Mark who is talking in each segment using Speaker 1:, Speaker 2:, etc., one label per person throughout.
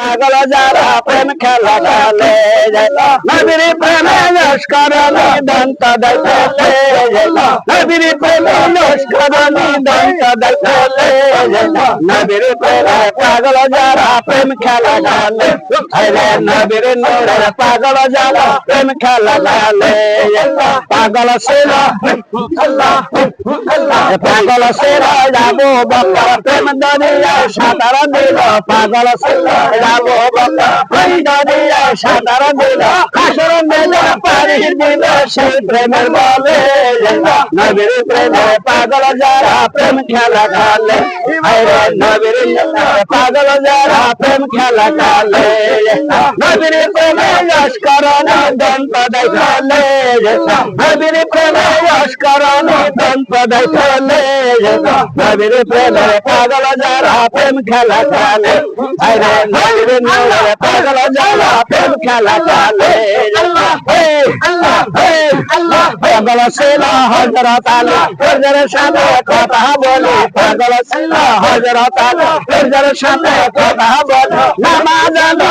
Speaker 1: পাগল যারা প্রেম খেলা খেলে নবীর প্রেমে লস্করণী দন্ত দেখলে নবীর প্রেমে লস্করণী দন্ত দেখলে নবীর প্রেমে পাগল যারা প্রেম খেলা খেলে আরে নবীর নূরের পাগল যারা প্রেম খেলা পাগল ছিল পাগল ছিল, যাব বাবা প্রেম দরিয়া সাঁতার দিল, পাগল ছিল সাধারণ বাবা প্রেম দরিয়া সাঁতার দিল আসর দিল পারি দিল সেই প্রেমের বলে। নবীর প্রেমে পাগল যারা প্রেম খেলা খেলে। নবীর পাগল যারা প্রেম খেলা খেলে। নবীর প্রেমে যশ করণে দন্ত দেখালে নবীর প্রেমে যশ করণে দন্ত দেখালে নবীর প্রেমে পাগল যারা প্রেম খেলা খেলে। নবীর পাগল যারা প্রেম খেলা খেলে। পাগল ছিল হজরত আলী হজরের সাথে কথা বলি পাগল ছিল হজরত আলী হজরের সাথে কথা বলি নামাজ আমি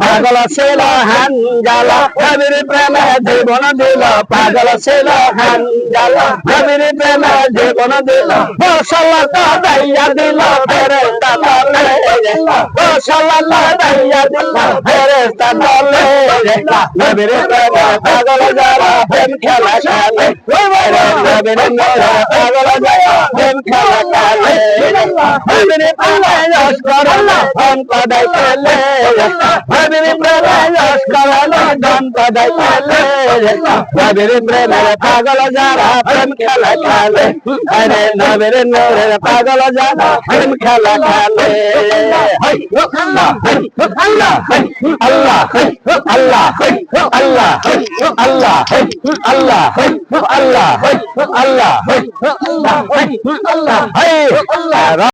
Speaker 1: পাগল ছিল হানজালা। নবীর প্রেমে জীবন দিল, পাগল ছিল হানজালা। নবীর প্রেমে জীবন দিল মশলা দাইয়া দিল ফেরেস্তা দলে মশলা দাইয়া দিল ফেরেস্তা দলে নবীর প্রেমে পাগল যারা, প্রেম খেলা খেলে। I'm going to be it. I'm going to be it. I'm going to be it. I'm going to be it. I'm going to be it. I'm going to be it. নবীর লস্কর অন্ত দেখলে নবীর প্রেমে পাগল যারা প্রেম খেলা খেলে আরে নবীর নূরে পাগল যারা প্রেম খেলা খেলে আল্লাহ আল্লাহ আল্লাহ আল্লাহ আল্লাহ আল্লাহ আল্লাহ আল্লাহ আল্লাহ আল্লাহ আল্লাহ